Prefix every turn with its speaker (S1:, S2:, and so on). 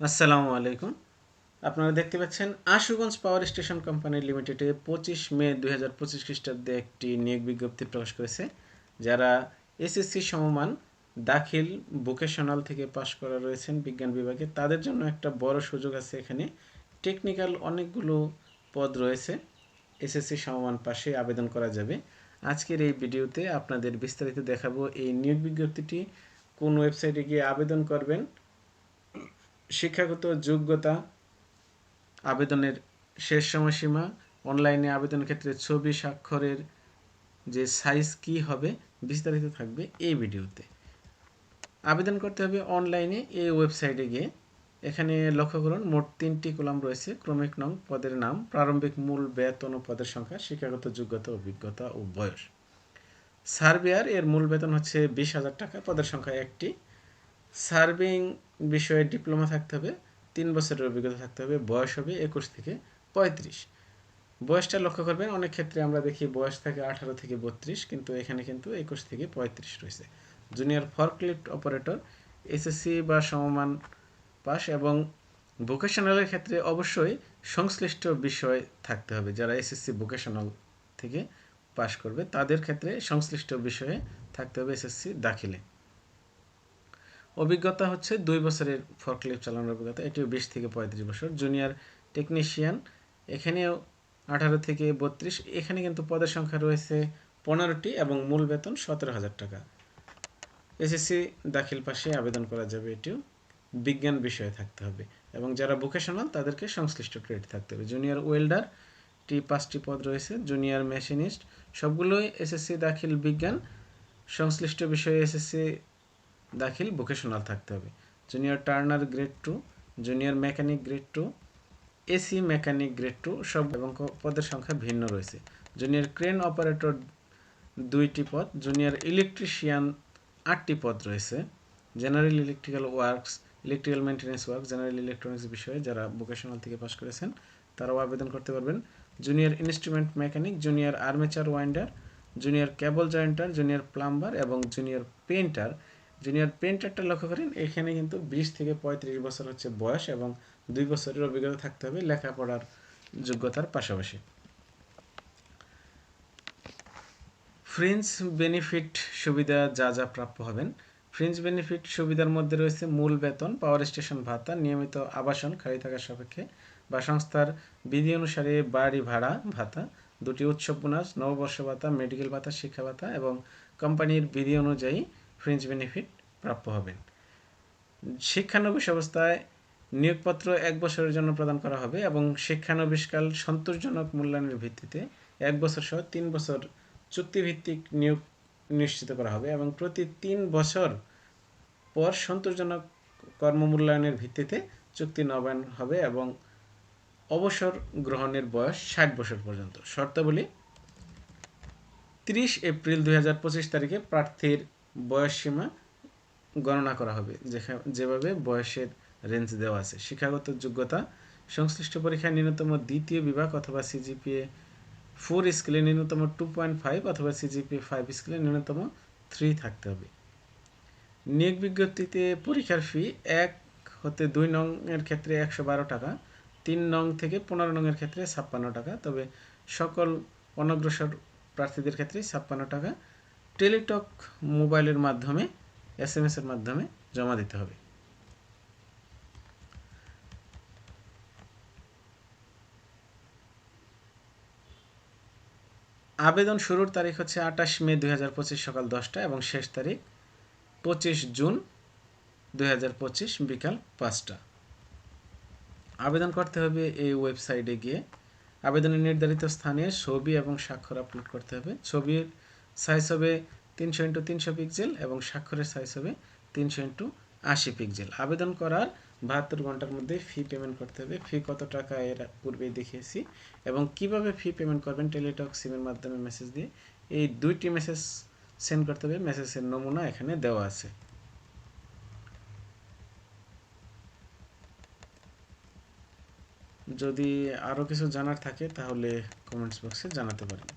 S1: আসসালামু আলাইকুম। আপনারা দেখতে পাচ্ছেন আশুগঞ্জ পাওয়ার স্টেশন কোম্পানি লিমিটেডে পঁচিশ মে দুই হাজার পঁচিশ খ্রিস্টাব্দে একটি নিয়োগ বিজ্ঞপ্তি প্রকাশ করেছে, যারা এসএসসি সমমান দাখিল ভোকেশনাল থেকে পাশ করা রয়েছেন বিজ্ঞান বিভাগে। তাদের জন্য একটা বড় সুযোগ আছে এখানে। টেকনিক্যাল অনেকগুলো পদ রয়েছে এসএসসি সমমান পাশে আবেদন করা যাবে। আজকের এই ভিডিওতে আপনাদের বিস্তারিত দেখাবো এই নিয়োগ বিজ্ঞপ্তিটি কোন ওয়েবসাইটে গিয়ে আবেদন করবেন শিক্ষাগত যোগ্যতা, আবেদনের শেষ সময়সীমা, অনলাইনে আবেদন ক্ষেত্রে ছবি স্বাক্ষরের যে সাইজ কি হবে বিস্তারিত থাকবে এই ভিডিওতে। আবেদন করতে হবে অনলাইনে এই ওয়েবসাইটে গিয়ে। এখানে লক্ষ্য করুন, মোট তিনটি কলাম রয়েছে। ক্রমিক নং পদের নাম, প্রারম্ভিক মূল বেতন ও পদের সংখ্যা, শিক্ষাগত যোগ্যতা, অভিজ্ঞতা ও বয়স। সার্ভেয়ার এর মূল বেতন হচ্ছে বিশ হাজার টাকা, পদের সংখ্যা একটি। সার্ভিং বিষয়ে ডিপ্লোমা থাকতে হবে, তিন বছরের অভিজ্ঞতা থাকতে হবে, বয়স হবে একুশ থেকে পঁয়ত্রিশ। বয়সটা লক্ষ্য করবেন, অনেক ক্ষেত্রে আমরা দেখি বয়স থাকে আঠারো থেকে বত্রিশ, কিন্তু এখানে কিন্তু একুশ থেকে পঁয়ত্রিশ রয়েছে। জুনিয়র ফরক্লিফট অপারেটর এসএসসি বা সমমান পাস এবং ভোকেশনালের ক্ষেত্রে অবশ্যই সংশ্লিষ্ট বিষয় থাকতে হবে। যারা এসএসসি ভোকেশনাল থেকে পাশ করবে, তাদের ক্ষেত্রে সংশ্লিষ্ট বিষয়ে থাকতে হবে এসএসসি দাখিলে। অভিজ্ঞতা হচ্ছে দুই বছরের ফরক্লিফ চালানোর অভিজ্ঞতা এটিও বিশ থেকে পঁয়ত্রিশ বছর। জুনিয়র টেকনিশিয়ান এখানেও আঠারো থেকে বত্রিশ, এখানে কিন্তু পদের সংখ্যা রয়েছে পনেরোটি এবং মূল বেতন সতেরো হাজার টাকা। এসএসসি দাখিল পাশে আবেদন করা যাবে, এটিও বিজ্ঞান বিষয়ে থাকতে হবে এবং যারা ভোকেশনাল তাদেরকে সংশ্লিষ্ট ট্রেড থাকতে হবে। জুনিয়র ওয়েল্ডার টি পাঁচটি পদ রয়েছে জুনিয়র মেশিনিস্ট সবগুলোই এসএসসি দাখিল বিজ্ঞান। সংশ্লিষ্ট বিষয়ে এসএসসি দাখিল ভোকেশনাল থাকতে হবে। Junior turner grade two junior mechanic grade two AC mechanic grade two সব এবং পদের সংখ্যা ভিন্ন রয়েছে। জুনিয়র ক্রেন অপারেটর দুইটি পদ জুনিয়র ইলেকট্রিশিয়ান আটটি পদ রয়েছে। General electrical works electrical maintenance work general electronics বিষয়ে যারা ভোকেশনাল থেকে পাশ করেছেন, তারাও আবেদন করতে পারবেন। Junior instrument mechanic junior armature winder junior cable jointer junior plumber এবং জুনিয়র পেন্টার জুনিয়র পেন্টারটা লক্ষ্য করেন, এখানে কিন্তু বিশ থেকে পঁয়ত্রিশ বছর হচ্ছে বয়স এবং দুই বছরের অভিজ্ঞতা থাকতে হবে লেখাপড়ার যোগ্যতার পাশাপাশি। ফ্রিন্স বেনিফিট সুবিধা যা যা প্রাপ্য হবেন। ফ্রিন্স বেনিফিট সুবিধার মধ্যে রয়েছে মূল বেতন পাওয়ার স্টেশন ভাতা, নিয়মিত আবাসন, খালি থাকার সাপেক্ষে, বা সংস্থার বিধি অনুসারে বাড়ি ভাড়া ভাতা, দুটি উৎসব বোনাস, নববর্ষ ভাতা মেডিকেল ভাতা, শিক্ষা ভাতা এবং কোম্পানির বিধি অনুযায়ী ফ্রিঞ্জ বেনিফিট প্রাপ্য হবেন। শিক্ষানবিশ অবস্থায় নিয়োগপত্র এক বছরের জন্য প্রদান করা হবে এবং শিক্ষানবিশকাল সন্তোষজনক মূল্যায়নের ভিত্তিতে এক বছর সহ তিন বছর চুক্তিভিত্তিক নিয়োগ নিশ্চিত করা হবে এবং প্রতি তিন বছর পর সন্তোষজনক কর্মমূল্যায়নের ভিত্তিতে চুক্তি নবায়ন হবে এবং অবসর গ্রহণের বয়স ষাট বছর পর্যন্ত। শর্তাবলী, তিরিশ এপ্রিল দু হাজার পঁচিশ তারিখে প্রার্থীর বয়সসীমা গণনা করা হবে। যেভাবে বয়সের রেঞ্জ দেওয়া আছে। শিক্ষাগত যোগ্যতা, সংশ্লিষ্ট পরীক্ষায় ন্যূনতম দ্বিতীয় বিভাগ অথবা সিজিপিএ ফোর স্কেলে ন্যূনতম টু পয়েন্ট ফাইভ অথবা সিজিপিএ ফাইভ স্কেলে ন্যূনতম থ্রি থাকতে হবে। নিয়োগ বিজ্ঞপ্তিতে পরীক্ষার ফি এক হতে দুই নং এর ক্ষেত্রে একশো বারো টাকা, তিন নং থেকে পনেরো নং এর ক্ষেত্রে ছাপ্পান্ন টাকা, তবে সকল অনগ্রসর প্রার্থীদের ক্ষেত্রে ছাপ্পান্ন টাকা টেলিটক মোবাইলের মাধ্যমে, এস এম এর মাধ্যমে জমা দিতে হবে। আবেদন শুরুর তারিখ হচ্ছে আঠাশ মে দুই সকাল দশটা এবং শেষ তারিখ পঁচিশ জুন দুই হাজার পঁচিশ বিকাল পাঁচটা। আবেদন করতে হবে এই ওয়েবসাইটে গিয়ে। আবেদনের নির্ধারিত স্থানে ছবি এবং স্বাক্ষর আপলোড করতে হবে। ছবির সাইজ হবে তিনশো ইন্টু তিনশো পিক্সেল এবং স্বাক্ষরের সাইজ হবে তিনশো ইন্টু আশি পিক্সেল আবেদন করার বাহাত্তর ঘণ্টার মধ্যে ফি পেমেন্ট করতে হবে। ফি কত টাকা এর পূর্বেই দেখিয়েছি। এবং কীভাবে ফি পেমেন্ট করবেন টেলিটক সিমের মাধ্যমে মেসেজ দিয়ে? এই দুইটি মেসেজ সেন্ড করতে হবে। মেসেজের নমুনা এখানে দেওয়া আছে। যদি আরও কিছু জানার থাকে তাহলে কমেন্টস বক্সে জানাতে পারেন।